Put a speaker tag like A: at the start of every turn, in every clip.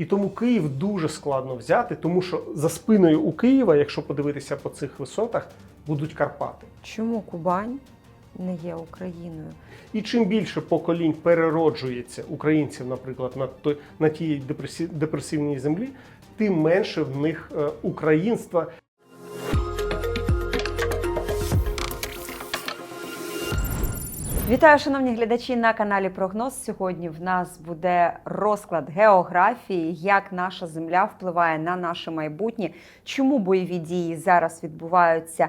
A: І тому Київ дуже складно взяти, тому що за спиною у Києва, якщо подивитися по цих висотах, будуть Карпати.
B: Чому Кубань не є Україною?
A: І чим більше поколінь перероджується українців, наприклад, на той на тій депресивній землі, тим менше в них е, українства.
B: Вітаю, шановні глядачі на каналі Прогноз. Сьогодні в нас буде розклад географії, як наша земля впливає на наше майбутнє, чому бойові дії зараз відбуваються е,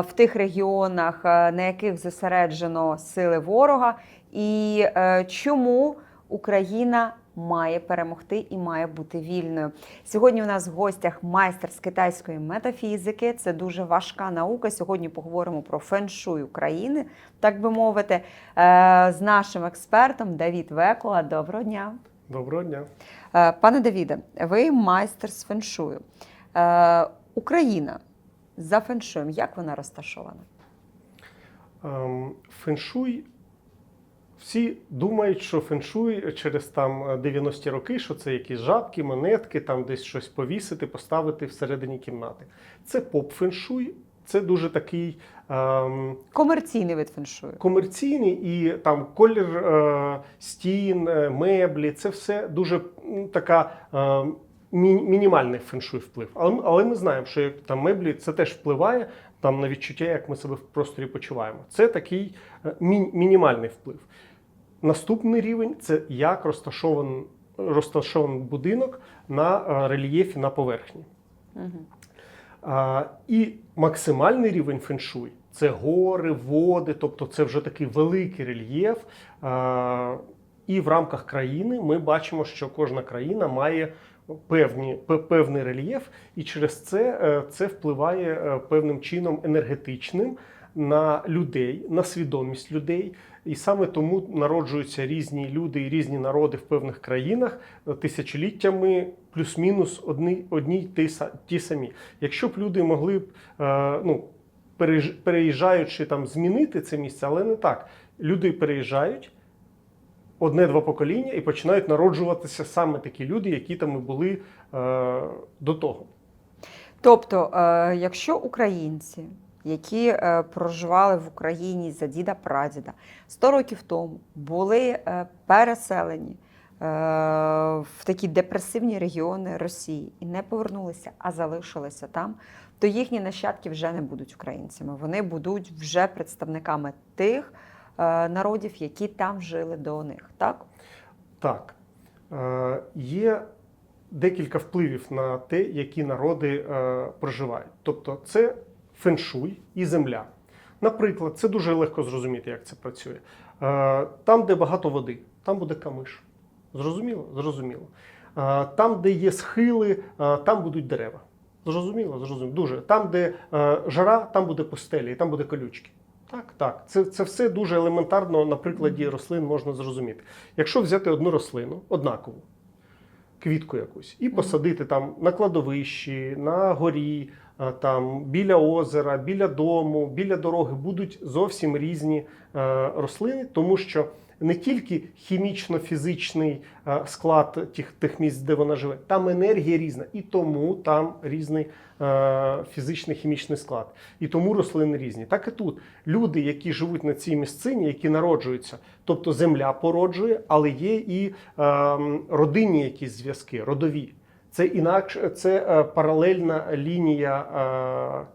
B: в тих регіонах, е, на яких зосереджено сили ворога, і е, чому Україна має перемогти і має бути вільною. Сьогодні у нас в гостях майстер з китайської метафізики. Це дуже важка наука. Сьогодні поговоримо про феншуй України, так би мовити, е, з нашим експертом Давід Векола. Доброго дня.
A: Доброго дня.
B: Е, Пане Давіде, ви майстер з феншую. Е, Україна за феншуєм, як вона розташована?
A: Ем, Феншуй. Всі думають, що феншуй через там 90-ті роки, що це якісь жабки, монетки, там десь щось повісити, поставити всередині кімнати. Це поп-феншуй, це дуже такий ем,
B: Комерційний вид феншую.
A: комерційний і там колір е, стін, е, меблі це все дуже така е, мі- мінімальний феншуй вплив. Але, але ми знаємо, що як там меблі це теж впливає там на відчуття, як ми себе в просторі почуваємо. Це такий е, мі- мінімальний вплив. Наступний рівень це як розташований, розташований будинок на е, рельєфі на поверхні.
B: Угу.
A: А, і максимальний рівень феншуй це гори, води, тобто це вже такий великий рельєф. А, і в рамках країни ми бачимо, що кожна країна має певні, певний рельєф, і через це е, це впливає е, певним чином енергетичним на людей, на свідомість людей. І саме тому народжуються різні люди і різні народи в певних країнах е, тисячоліттями плюс-мінус одні, одні ті, ті самі. Якщо б люди могли б, е, ну, переїж- переїжджаючи там, змінити це місце, але не так. Люди переїжджають одне-два покоління і починають народжуватися саме такі люди, які там і були е, до того.
B: Тобто, е, якщо українці, які е, проживали в Україні за діда прадіда 100 років тому, були е, переселені е, в такі депресивні регіони Росії і не повернулися, а залишилися там, то їхні нащадки вже не будуть українцями. Вони будуть вже представниками тих народів, які там жили до них. Так?
A: Так, е, є декілька впливів на те, які народи е, проживають. Тобто, це феншуй і земля. Наприклад, це дуже легко зрозуміти, як це працює. Е, там, де багато води, там буде камиш. Зрозуміло? Зрозуміло. Е, там, де є схили, е, там будуть дерева. Зрозуміло, зрозуміло. Дуже. Там, де жара, там буде пустелі, і там буде колючки. Так, так. Це, це все дуже елементарно на прикладі рослин можна зрозуміти. Якщо взяти одну рослину, однакову, квітку якусь, і посадити там на кладовищі, на горі, там, біля озера, біля дому, біля дороги, будуть зовсім різні е, рослини, тому що не тільки хімічно-фізичний е, склад тих, тих місць, де вона живе, там енергія різна, і тому там різний е, фізичний хімічний склад. І тому рослини різні. Так і тут люди, які живуть на цій місцині, які народжуються, тобто земля породжує, але є і е, родинні якісь зв'язки, родові. Це інакше це е, паралельна лінія е,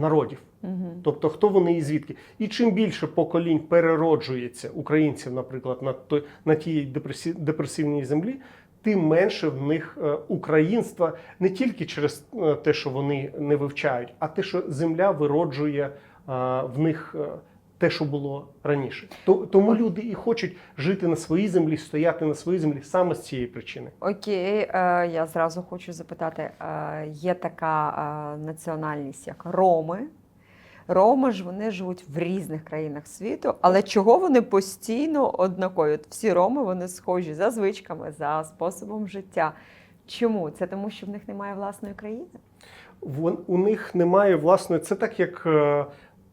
A: народів.
B: Угу.
A: Тобто, хто вони і звідки. І чим більше поколінь перероджується українців, наприклад, на той на тій депресивній землі, тим менше в них е, українства не тільки через те, що вони не вивчають, а те, що земля вироджує в них. Те, що було раніше, тому люди і хочуть жити на своїй землі, стояти на своїй землі саме з цієї причини.
B: Окей, е, я зразу хочу запитати: е, є така е, національність, як Роми. Роми ж вони живуть в різних країнах світу, але чого вони постійно однакові? От всі роми вони схожі за звичками, за способом життя. Чому? Це тому, що в них немає власної країни?
A: Вон, у них немає власної, це так як е,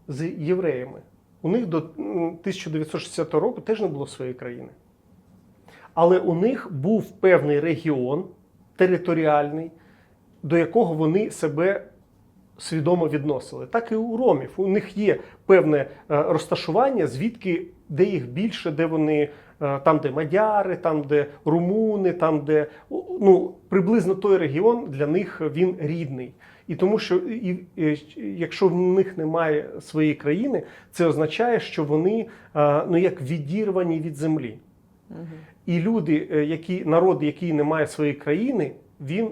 A: з євреями. У них до 1960 року теж не було своєї країни. Але у них був певний регіон територіальний, до якого вони себе свідомо відносили. Так і у ромів. У них є певне е, розташування, звідки де їх більше, де вони е, там, де мадяри, там, де румуни, там, де ну, приблизно той регіон для них він рідний. І тому, що і, і, якщо в них немає своєї країни, це означає, що вони е, ну, як відірвані від землі.
B: Мгм.
A: І люди, е, які народ, який не має своєї країни, він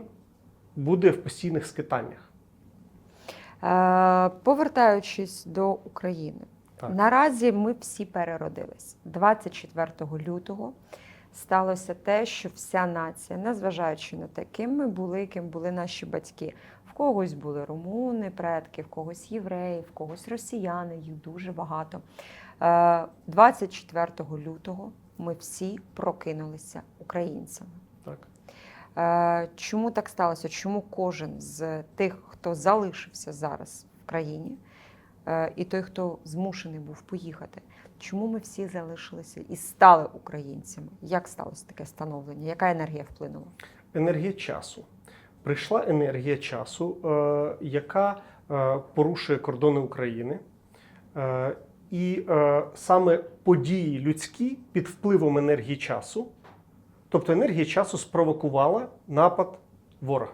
A: буде в постійних скитаннях.
B: Е, повертаючись до України,
A: Так.
B: наразі ми всі переродились. 24 лютого сталося те, що вся нація, незважаючи на те, ким ми були, ким були наші батьки. Когось були румуни, предки, в когось євреї, в когось росіяни, їх дуже багато. Е, 24 лютого ми всі прокинулися українцями.
A: Так.
B: Е, Чому так сталося? Чому кожен з тих, хто залишився зараз в країні, е, і той, хто змушений був поїхати, чому ми всі залишилися і стали українцями? Як сталося таке становлення? Яка енергія вплинула?
A: Енергія часу. Прийшла енергія часу, е, яка е, порушує кордони України. Е, і саме події людські під впливом енергії часу, тобто енергія часу спровокувала напад ворога.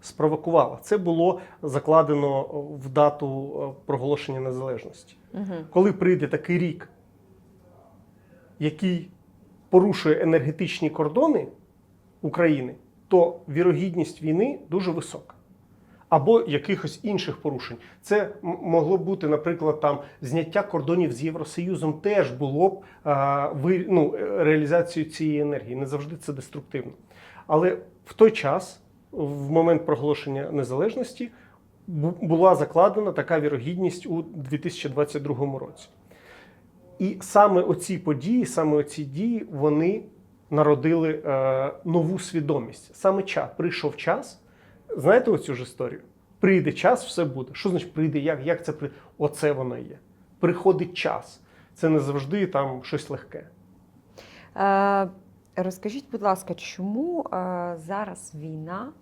A: Спровокувала. Це було закладено в дату проголошення незалежності.
B: Угу.
A: коли прийде такий рік, який порушує енергетичні кордони України, то вірогідність війни дуже висока. Або якихось інших порушень. Це могло бути, наприклад, там зняття кордонів з Євросоюзом теж було б а, ви, ну, е, реалізацією цієї енергії. Не завжди це деструктивно. Але в той час, в момент проголошення незалежності, була закладена така вірогідність у 2022 році. І саме оці події, саме оці дії, вони народили е, нову свідомість. Саме час прийшов час. Знаєте оцю ж історію? Прийде час, все буде. Що значить прийде? Як, як це прийде? Оце воно є. Приходить час. Це не завжди там щось легке.
B: Е, розкажіть, будь ласка, чому е, зараз війна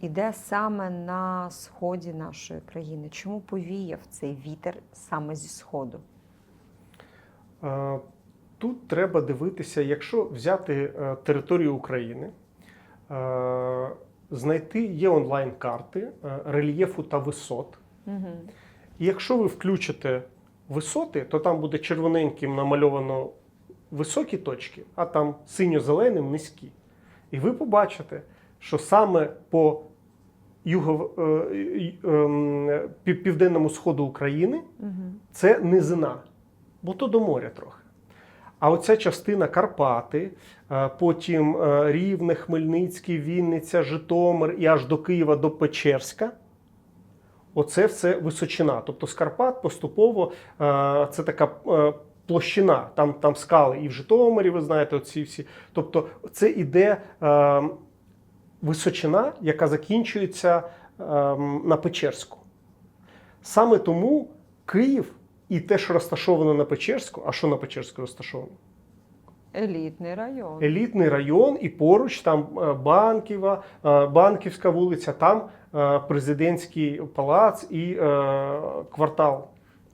B: іде саме на сході нашої країни? Чому повіяв цей вітер саме зі сходу?
A: Тут треба дивитися, якщо взяти е, територію України, е, знайти є онлайн-карти е, рельєфу та висот.
B: Угу.
A: І якщо ви включите висоти, то там буде червоненьким намальовано високі точки, а там синьо-зеленим низькі. І ви побачите, що саме по юго, ем, південному сходу України
B: Угу.
A: це низина, бо то до моря трохи. А оця частина Карпати, е, потім е, Рівне, Хмельницький, Вінниця, Житомир і аж до Києва до Печерська. Оце все височина. Тобто з Карпат поступово е, це така площина, там, там скали і в Житомирі, ви знаєте, оці всі. Тобто це іде височина, яка закінчується е, на Печерську. Саме тому Київ і те, що розташовано на Печерську, а що на Печерську розташовано?
B: Елітний район.
A: Елітний район, і поруч там е, Банківа, е, Банківська вулиця, там е, президентський палац і квартал.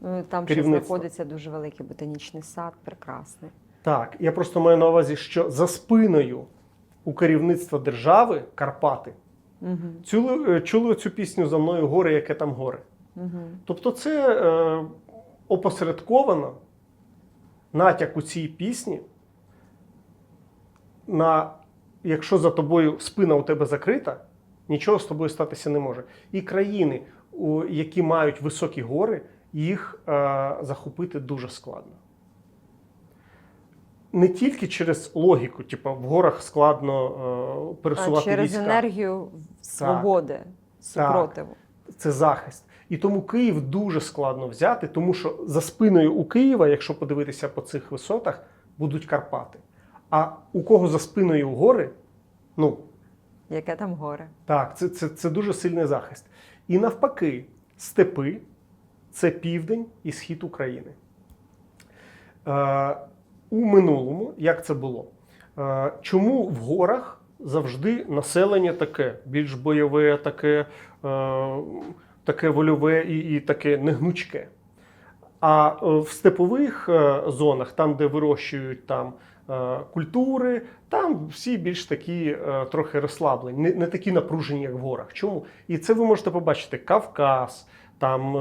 B: Ну, Там ще знаходиться дуже великий ботанічний сад, прекрасний.
A: Так, я просто маю на увазі, що за спиною у керівництва держави Карпати
B: Угу.
A: чули, чули цю пісню за мною горе, яке там горе.
B: Угу.
A: Тобто, це опосередковано натяк у цій пісні на якщо за тобою спина у тебе закрита, нічого з тобою статися не може. І країни, які мають високі гори, їх е, захопити дуже складно. Не тільки через логіку, типу в горах складно е,
B: А
A: пересувати
B: через
A: війська.
B: енергію свободи, супротиву.
A: це захист. І тому Київ дуже складно взяти, тому що за спиною у Києва, якщо подивитися по цих висотах, будуть Карпати. А у кого за спиною гори, ну
B: Яке там горе?
A: так, це, це, це дуже сильний захист. І навпаки, степи це південь і схід України. Е, у минулому, як це було? Е, Чому в горах завжди населення таке, більш бойове, таке, е, таке вольове і, і таке негнучке? А е, в степових е, зонах, там, де вирощують там, е, культури, там всі більш такі трохи розслаблені, не, не такі напружені, як в горах. Чому? І це ви можете побачити Кавказ, там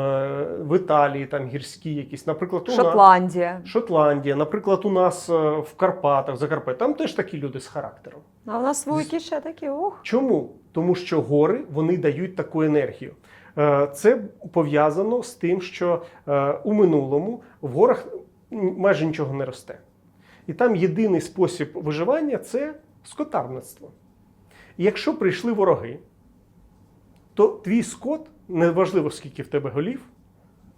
A: в Італії, там гірські якісь, наприклад, у нас.
B: Шотландія.
A: Шотландія, наприклад, у нас в Карпатах, в Закарпатті, там теж такі люди з характером.
B: А у нас вуйки ще такі, ох.
A: Чому? Тому що гори вони дають таку енергію. Е, Це пов'язано з тим, що е, у минулому в горах майже нічого не росте. І там єдиний спосіб виживання це скотарництво. І якщо прийшли вороги, то твій скот, неважливо скільки в тебе голів,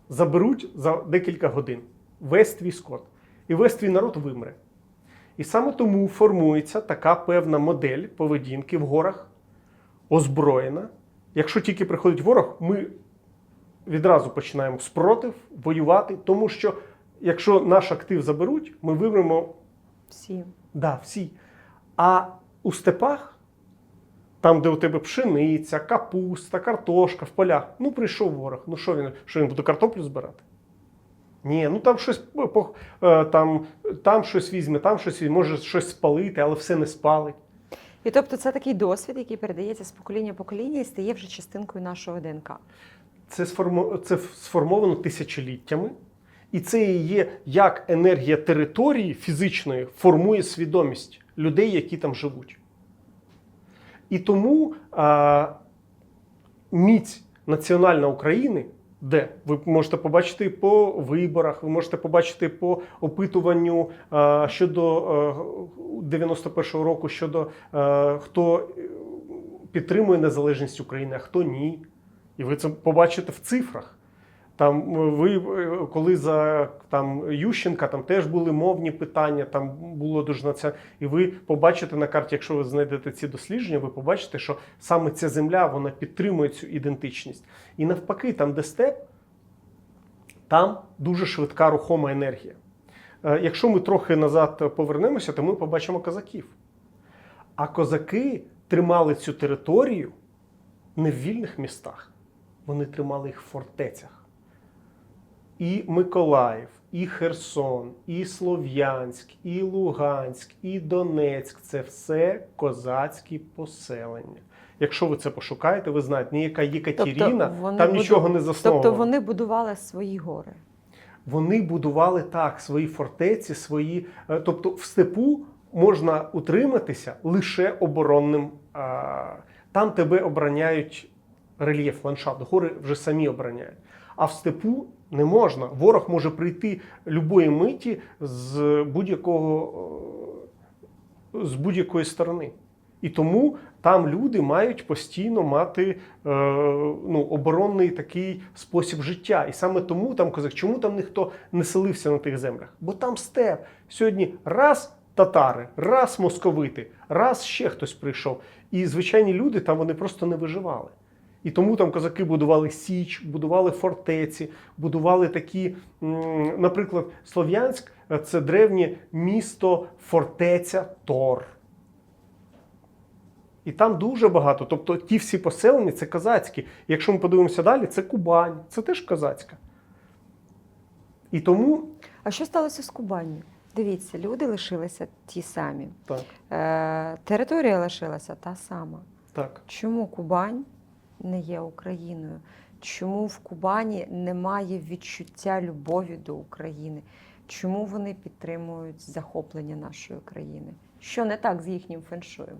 A: заберуть за декілька годин весь твій скот. І весь твій народ вимре. І саме тому формується така певна модель поведінки в горах, озброєна. Якщо тільки приходить ворог, ми відразу починаємо спротив, воювати, тому що якщо наш актив заберуть, ми вимремо
B: Всі.
A: да, всі. А у степах, там, де у тебе пшениця, капуста, картошка в полях, ну прийшов ворог. Ну що він? Що він буде картоплю збирати? Ні, ну там щось е, там, там щось візьме, там щось візьме, може щось спалити, але все не спалить.
B: І тобто це такий досвід, який передається з покоління в покоління і стає вже частинкою нашого ДНК.
A: Це, сформо... це сформовано тисячоліттями, і це і є як енергія території фізичної формує свідомість людей, які там живуть. І тому а, міць національна України, де ви можете побачити по виборах, ви можете побачити по опитуванню щодо е, 91-го року, щодо хто підтримує незалежність України, а хто ні. І ви це побачите в цифрах. Там е, ви е, коли за там Ющенка там теж були мовні питання, там було дуже на це. І ви побачите на карті, якщо ви знайдете ці дослідження, ви побачите, що саме ця земля вона підтримує цю ідентичність. І навпаки, там, де степ, там дуже швидка рухома енергія. Е, Якщо ми трохи назад повернемося, то ми побачимо козаків. А козаки тримали цю територію не в вільних містах, вони тримали їх в фортецях. І Миколаїв, і Херсон, і Слов'янськ, і Луганськ, і Донецьк це все козацькі поселення. Якщо ви це пошукаєте, ви знаєте, ніяка Єкатеріна
B: вони
A: там
B: буду-
A: нічого не засновувала.
B: Тобто вони будували свої гори.
A: Вони будували так свої фортеці, свої. е, Тобто в степу можна утриматися лише оборонним. Там тебе обороняють рельєф, ландшафт, гори вже самі обороняють. А в степу не можна. Ворог може прийти любої миті з будь-якого е, з будь-якої сторони. І тому там люди мають постійно мати е, ну, оборонний такий спосіб життя. І саме тому там козак, чому там ніхто не селився на тих землях? Бо там степ. Сьогодні раз татари, раз московити, раз ще хтось прийшов. І звичайні люди там вони просто не виживали. І тому там козаки будували січ, будували фортеці, будували такі, наприклад, Слов'янськ це древнє місто, фортеця Тор. І там дуже багато. Тобто ті всі поселення це козацькі. Якщо ми подивимося далі, це Кубань, це теж козацька. І тому
B: А що сталося з Кубанню? Дивіться, люди лишилися ті самі.
A: так,
B: Е, територія лишилася та сама.
A: так.
B: Чому Кубань не є Україною? Чому в Кубані немає відчуття любові до України? Чому вони підтримують захоплення нашої країни? Що не так з їхнім феншуєм?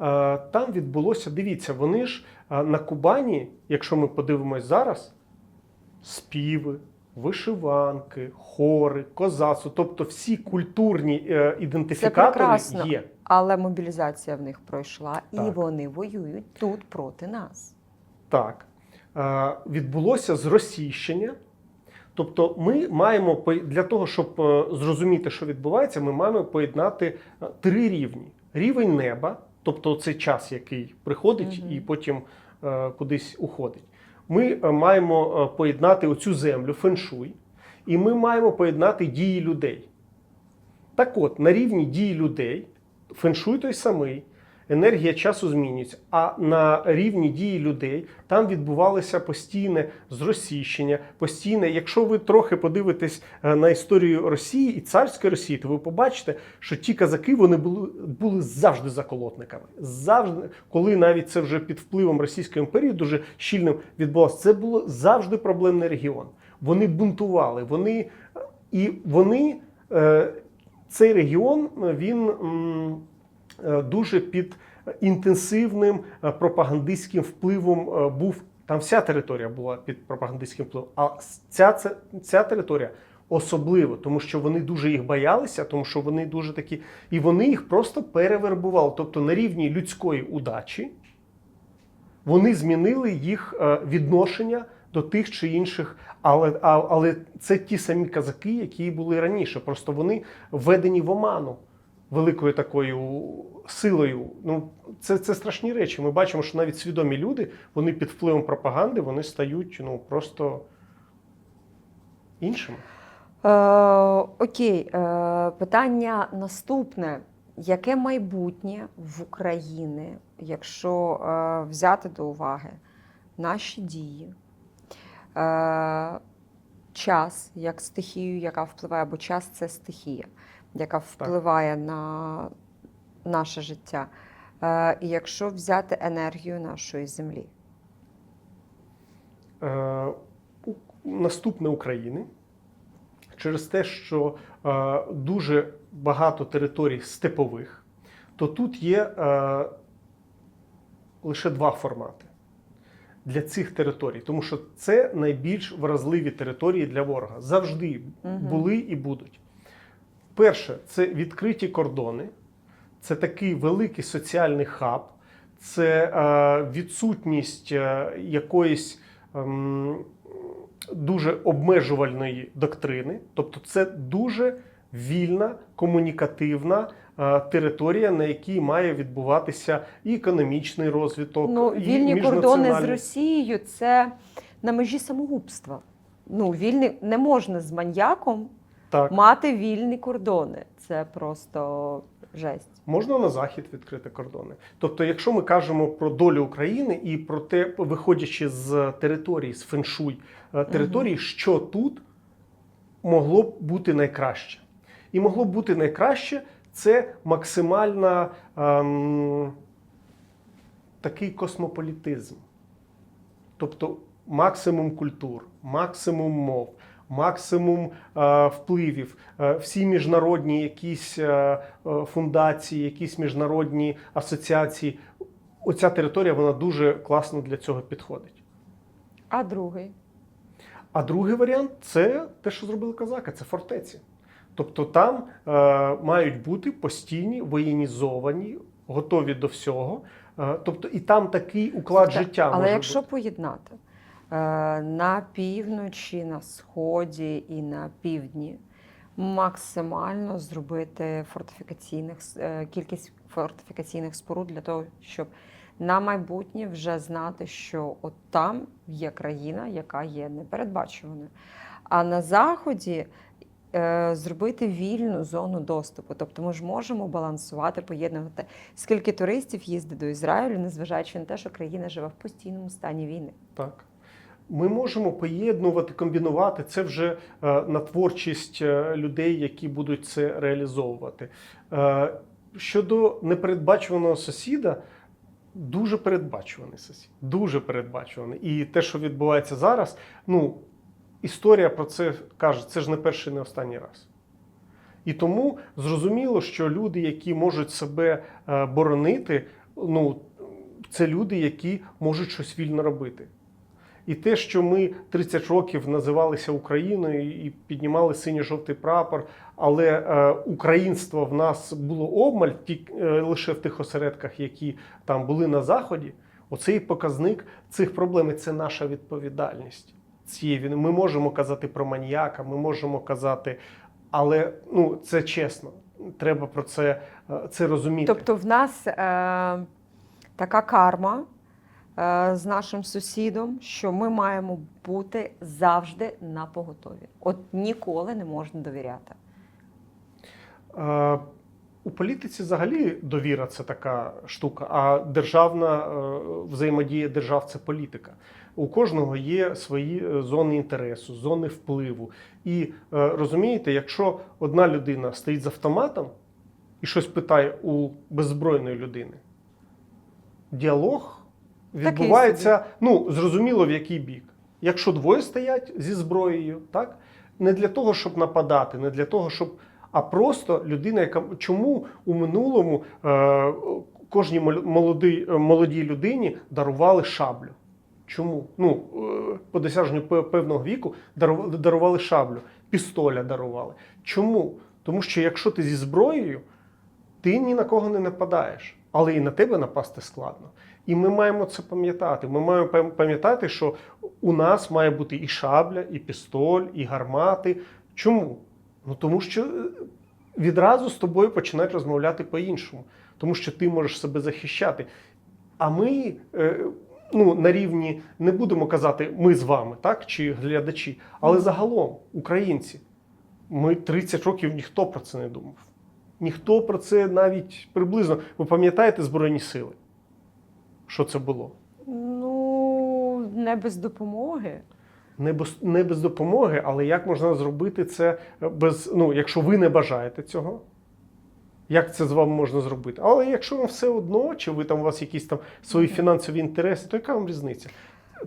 A: Е, Там відбулося, дивіться, вони ж е, на Кубані, якщо ми подивимось зараз, співи, вишиванки, хори, козацтво, тобто всі культурні е, ідентифікатори
B: прекрасно.
A: є.
B: Але мобілізація в них пройшла, і вони воюють тут проти нас.
A: Так. Е, Відбулося зросійщення. Тобто, ми маємо для того, щоб е, зрозуміти, що відбувається, ми маємо поєднати е, три рівні: рівень неба, тобто це час, який приходить
B: Мгм.
A: і потім е, кудись уходить. Ми е, маємо поєднати оцю землю, феншуй, і ми маємо поєднати дії людей. Так от, на рівні дії людей феншуй той самий, енергія часу змінюється, а на рівні дії людей там відбувалося постійне зросійщення, постійне. Якщо ви трохи подивитесь е, на історію Росії і царської Росії, то ви побачите, що ті казаки вони були, були завжди заколотниками. Завжди, коли навіть це вже під впливом Російської імперії дуже щільним відбувалося, це було завжди проблемний регіон. Вони бунтували, вони і вони. Цей регіон він е, дуже під інтенсивним е, пропагандистським впливом е, був. Там вся територія була під пропагандистським впливом. А ця, ця, територія особливо, тому що вони дуже їх боялися, тому що вони дуже такі, і вони їх просто перевербували. Тобто на рівні людської удачі вони змінили їх відношення до тих чи інших, але, але це ті самі казаки, які були раніше. Просто вони введені в оману великою такою силою. Ну, це, це страшні речі. Ми бачимо, що навіть свідомі люди, вони під впливом пропаганди, вони стають ну, просто іншими.
B: Е, окей, е, питання наступне. Яке майбутнє в Україні, якщо е, взяти до уваги наші дії, час як стихію, яка впливає, бо час це стихія, яка впливає на наше життя. Е, і якщо взяти енергію нашої землі?
A: Е, наступне України через те, що е, дуже багато територій степових, то тут є е, лише два формати для цих територій, тому що це найбільш вразливі території для ворога. Завжди були і будуть. Перше, це відкриті кордони, це такий великий соціальний хаб, це е, відсутність е, якоїсь ем, дуже обмежувальної доктрини. Тобто, це дуже вільна, комунікативна е, територія, на якій має відбуватися і економічний розвиток,
B: Ну,
A: і
B: вільні кордони з. Росією це на межі самогубства. Ну, вільні не можна з маньяком
A: Так.
B: мати вільні кордони. Це просто жесть.
A: Можна на захід відкрити кордони. Тобто, якщо ми кажемо про долю України і про те, виходячи з території, з феншуй е, території, що тут могло б бути найкраще. І могло б бути найкраще це максимальна ем, такий космополітизм. Тобто максимум культур, максимум мов, максимум е, впливів, е, всі міжнародні якісь е, е, фундації, якісь міжнародні асоціації. Оця територія вона дуже класно для цього підходить.
B: А другий.
A: А другий варіант це те, що зробили казаки, це фортеці. Тобто там е, мають бути постійні воєнізовані, готові до всього. Е, тобто, і там такий уклад
B: Тобто,
A: життя
B: Але
A: може
B: якщо
A: бути.
B: поєднати е, на півночі, на сході і на півдні, максимально зробити фортифікаційних е, кількість фортифікаційних споруд для того, щоб на майбутнє вже знати, що от там є країна, яка є непередбачуваною. А на заході зробити вільну зону доступу. Тобто ми ж можемо балансувати, поєднувати, скільки туристів їздить до Ізраїлю, незважаючи на те, що країна живе в постійному стані війни.
A: Так. Ми можемо поєднувати, комбінувати це вже е, на творчість е, людей, які будуть це реалізовувати. Е, щодо непередбачуваного сусіда, дуже передбачуваний сусід. Дуже передбачуваний. І те, що відбувається зараз, ну, історія про це каже, це ж не перший, не останній раз. І тому зрозуміло, що люди, які можуть себе е, боронити, ну, це люди, які можуть щось вільно робити. І те, що ми 30 років називалися Україною і піднімали синьо-жовтий прапор, але е, українство в нас було обмаль ті, е, лише в тих осередках, які там були на заході. Оцей показник цих проблем і це наша відповідальність. Цієї війни. Ми можемо казати про маніяка, ми можемо казати, але ну це чесно. Треба про це, е, це розуміти.
B: Тобто, в нас е, така карма е, з нашим сусідом, що ми маємо бути завжди на поготові. От ніколи не можна довіряти.
A: Е, у політиці взагалі довіра це така штука, а державна е, взаємодія держав це політика. У кожного є свої е, зони інтересу, зони впливу. І е, розумієте, якщо одна людина стоїть з автоматом і щось питає у беззбройної людини, діалог відбувається, ну, зрозуміло, в який бік. Якщо двоє стоять зі зброєю, так? Не для того, щоб нападати, не для того, щоб. А просто людина, яка чому у минулому е, кожній молодій, е, молодій людині дарували шаблю? Чому? Ну, е, по досяженню певного віку дарували, шаблю, пістоля дарували. Чому? Тому що якщо ти зі зброєю, ти ні на кого не нападаєш, але і на тебе напасти складно. І ми маємо це пам'ятати. Ми маємо пам'ятати, що у нас має бути і шабля, і пістоль, і гармати. Чому? Ну тому що е, відразу з тобою починають розмовляти по-іншому, тому що ти можеш себе захищати. А ми е, ну, на рівні не будемо казати ми з вами, так чи глядачі, але загалом, українці, ми 30 років ніхто про це не думав. Ніхто про це навіть приблизно. Ви пам'ятаєте Збройні сили? Що це було?
B: Ну, не без допомоги.
A: Не без, не без допомоги, але як можна зробити це без. Ну, якщо ви не бажаєте цього, як це з вами можна зробити? Але якщо вам все одно, чи ви там у вас якісь там свої фінансові інтереси, то яка вам різниця?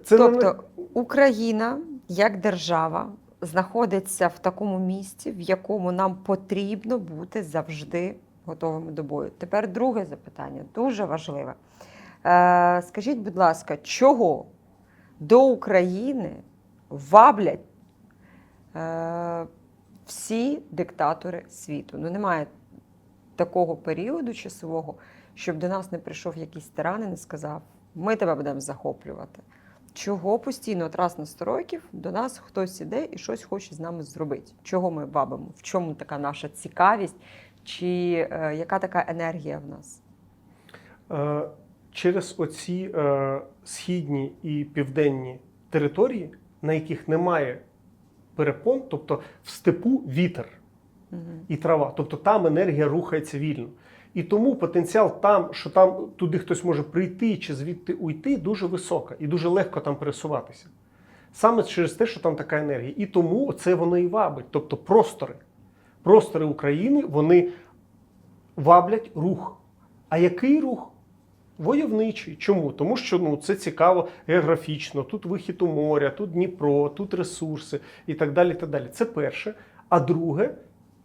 A: Це не-
B: тобто Україна як держава знаходиться в такому місці, в якому нам потрібно бути завжди готовими до бою. Тепер друге запитання, дуже важливе. Е, скажіть, будь ласка, чого до України ваблять е, всі диктатори світу? Ну, немає такого періоду часового, щоб до нас не прийшов якийсь тиранин і сказав: ми тебе будемо захоплювати. Чого постійно, от раз на 100 років, до нас хтось іде і щось хоче з нами зробити? Чого ми бабимо? В чому така наша цікавість? Чи е, яка така енергія в нас?
A: Е, через оці е, східні і південні території, на яких немає перепон, тобто в степу вітер. І трава. Тобто там енергія рухається вільно. І тому потенціал там, що там туди хтось може прийти чи звідти уйти, дуже висока і дуже легко там пересуватися. Саме через те, що там така енергія. І тому це воно і вабить. Тобто простори. Простори України вони ваблять рух. А який рух? Войовничий. Чому? Тому що ну, це цікаво географічно. Тут вихід у моря, тут Дніпро, тут ресурси і так далі. І так далі. Це перше. А друге,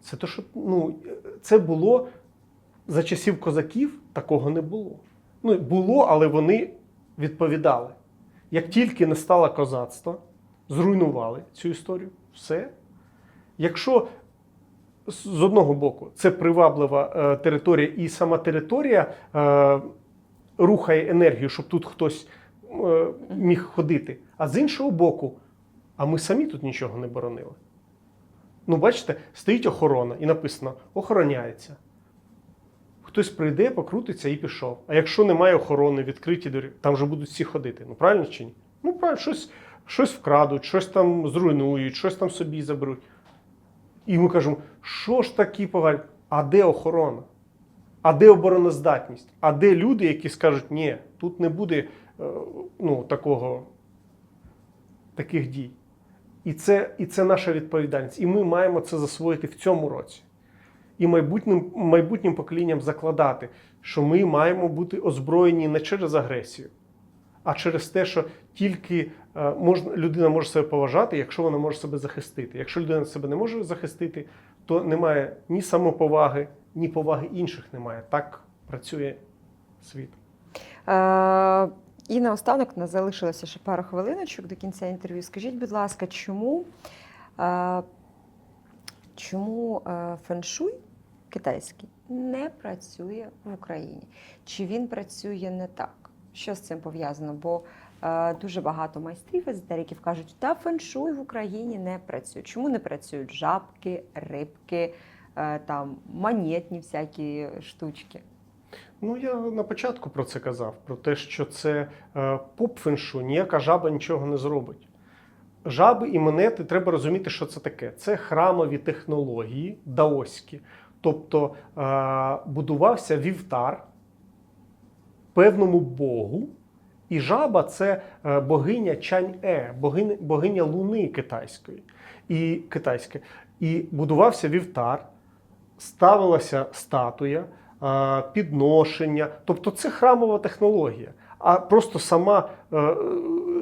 A: це те, що ну, це було за часів козаків, такого не було. Ну, було, але вони відповідали. Як тільки не стало козацтва, зруйнували цю історію. Все. Якщо з одного боку це приваблива е, територія, і сама територія е, рухає енергію, щоб тут хтось е, міг ходити. А з іншого боку, а ми самі тут нічого не боронили. Ну, бачите, стоїть охорона і написано охороняється. Хтось прийде, покрутиться і пішов. А якщо немає охорони, відкриті двері, там вже будуть всі ходити. Ну правильно чи ні? Ну, правильно, щось, щось вкрадуть, щось там зруйнують, щось там собі заберуть. І ми кажемо, що ж такі погані? А де охорона? А де обороноздатність? А де люди, які скажуть, ні, тут не буде е, ну, такого, таких дій. І це, і це наша відповідальність. І ми маємо це засвоїти в цьому році. І майбутнім, майбутнім поколінням закладати, що ми маємо бути озброєні не через агресію, а через те, що тільки е, можна, людина може себе поважати, якщо вона може себе захистити. Якщо людина себе не може захистити, то немає ні самоповаги, ні поваги інших немає. Так працює світ.
B: Е, і наостанок у нас залишилося ще пару хвилиночок до кінця інтерв'ю. Скажіть, будь ласка, чому, е, чому е, феншуй китайський не працює в Україні? Чи він працює не так? Що з цим пов'язано? Бо е, дуже багато майстрів езотериків кажуть, та феншуй в Україні не працює. Чому не працюють жабки, рибки, там монетні всякі штучки?
A: Ну, я на початку про це казав: про те, що це е, поп-феншу, ніяка жаба нічого не зробить. Жаби і монети треба розуміти, що це таке. Це храмові технології даоські. Тобто е, будувався вівтар певному богу, і жаба це е, богиня Чань-Е, богиня, богиня Луни китайської. І, китайське. і будувався вівтар, ставилася статуя, е, підношення. Тобто це храмова технологія. А просто сама е, е,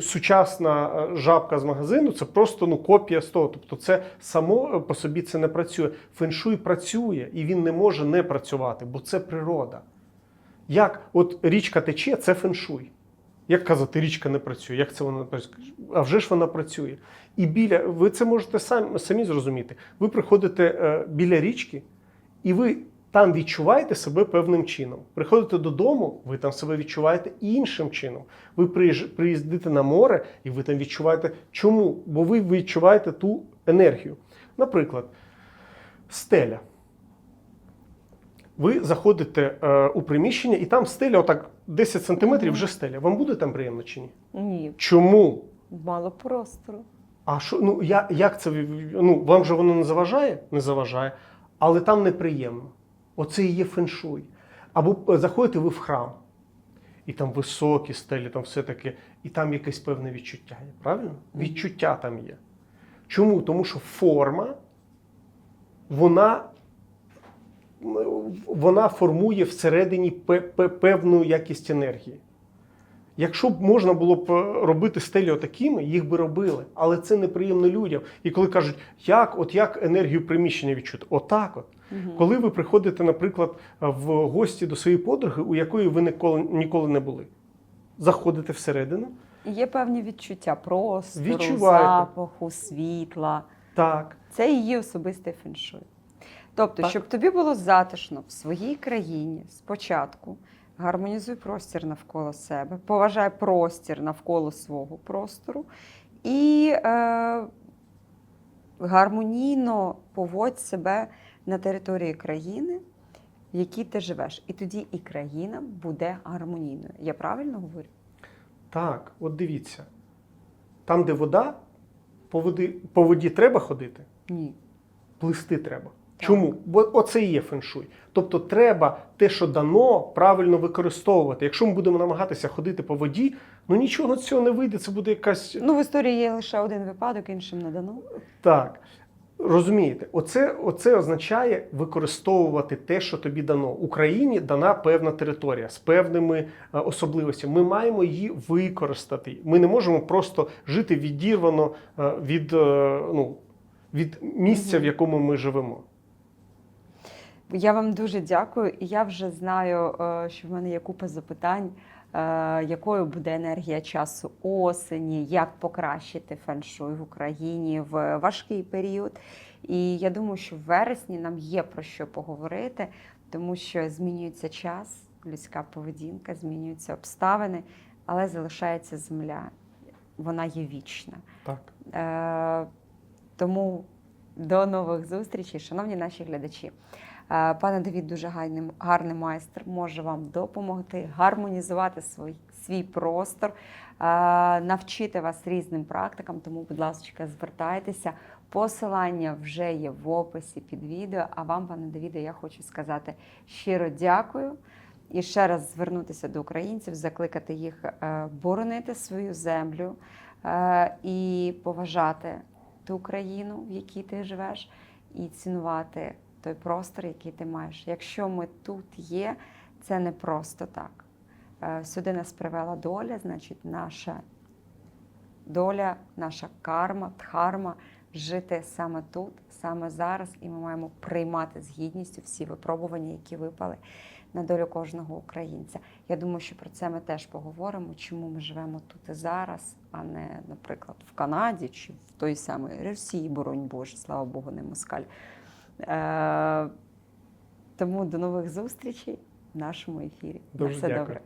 A: сучасна е, жабка з магазину це просто ну, копія з того. Тобто, це само по собі це не працює. Феншуй працює, і він не може не працювати, бо це природа. Як от річка тече, це феншуй. Як казати, річка не працює? Як це вона працює? А вже ж вона працює. І біля ви це можете самі, самі зрозуміти. Ви приходите е, біля річки, і ви там відчуваєте себе певним чином. Приходите додому, ви там себе відчуваєте іншим чином. Ви приїздите на море, і ви там відчуваєте чому? Бо ви відчуваєте ту енергію. Наприклад, стеля. Ви заходите е, у приміщення, і там стеля, отак 10 сантиметрів вже стеля. Вам буде там приємно чи ні?
B: Ні,
A: Чому?
B: мало простору.
A: А що, ну я, як це ну, вам же воно не заважає? Не заважає, але там неприємно. Оце і є феншуй. Або заходите ви в храм, і там високі стелі, там все таке, і там якесь певне відчуття є. Правильно? Відчуття там є. Чому? Тому що форма, вона, вона формує всередині пе- пе- певну якість енергії. Якщо б можна було б робити стелі отакими, їх би робили. Але це неприємно людям. І коли кажуть, як, от як енергію приміщення відчути? Отак от. Коли ви приходите, наприклад, в гості до своєї подруги, у якої ви ніколи, ніколи не були, заходите всередину,
B: Є певні відчуття простору,
A: Відчуваєте.
B: запаху, світла.
A: так,
B: Це її особистий феншуй. Тобто,
A: Так.
B: щоб тобі було затишно в своїй країні спочатку, гармонізуй простір навколо себе, поважай простір навколо свого простору і е, гармонійно поводь себе на території країни, в якій ти живеш. І тоді і країна буде гармонійною. Я правильно говорю?
A: так, от дивіться. Там, де вода, по воді, по воді треба ходити,
B: Ні.
A: плисти треба.
B: Так.
A: Чому? Бо оце і є феншуй. Тобто треба те, що дано, правильно використовувати. Якщо ми будемо намагатися ходити по воді, ну нічого з цього не вийде. Це буде якась
B: Ну, в історії є лише один випадок, іншим не дано.
A: Так. Розумієте, оце, оце означає використовувати те, що тобі дано. Україні дана певна територія з певними е, особливостями. Ми маємо її використати. Ми не можемо просто жити відірвано е, від, е, ну, від місця, в якому ми живемо.
B: Я вам дуже дякую, і я вже знаю, що в мене є купа запитань, якою буде енергія часу осені, як покращити феншуй в Україні в важкий період. І я думаю, що в вересні нам є про що поговорити, тому що змінюється час, людська поведінка, змінюються обставини, але залишається земля. Вона є вічна.
A: Так.
B: Е, Тому до нових зустрічей, шановні наші глядачі. Е, Пане Давід дуже гарний, гарний майстер, може вам допомогти гармонізувати свій, свій простор, е, навчити вас різним практикам. Тому, будь ласка, звертайтеся. Посилання вже є в описі під відео. А вам, пане Давіде, я хочу сказати щиро дякую. І ще раз звернутися до українців, закликати їх е, боронити свою землю і поважати ту країну, в якій ти живеш, і цінувати той простор, який ти маєш. Якщо ми тут є, це не просто так. Е, Сюди нас привела доля, значить, наша доля, наша карма, дхарма жити саме тут, саме зараз, і ми маємо приймати з гідністю всі випробування, які випали на долю кожного українця. Я думаю, що про це ми теж поговоримо, чому ми живемо тут і зараз, а не, наприклад, в Канаді чи в той самій Росії, боронь Боже, слава Богу, не москаль. Е, тому до нових зустрічей в нашому ефірі. На все
A: дякую.
B: добре.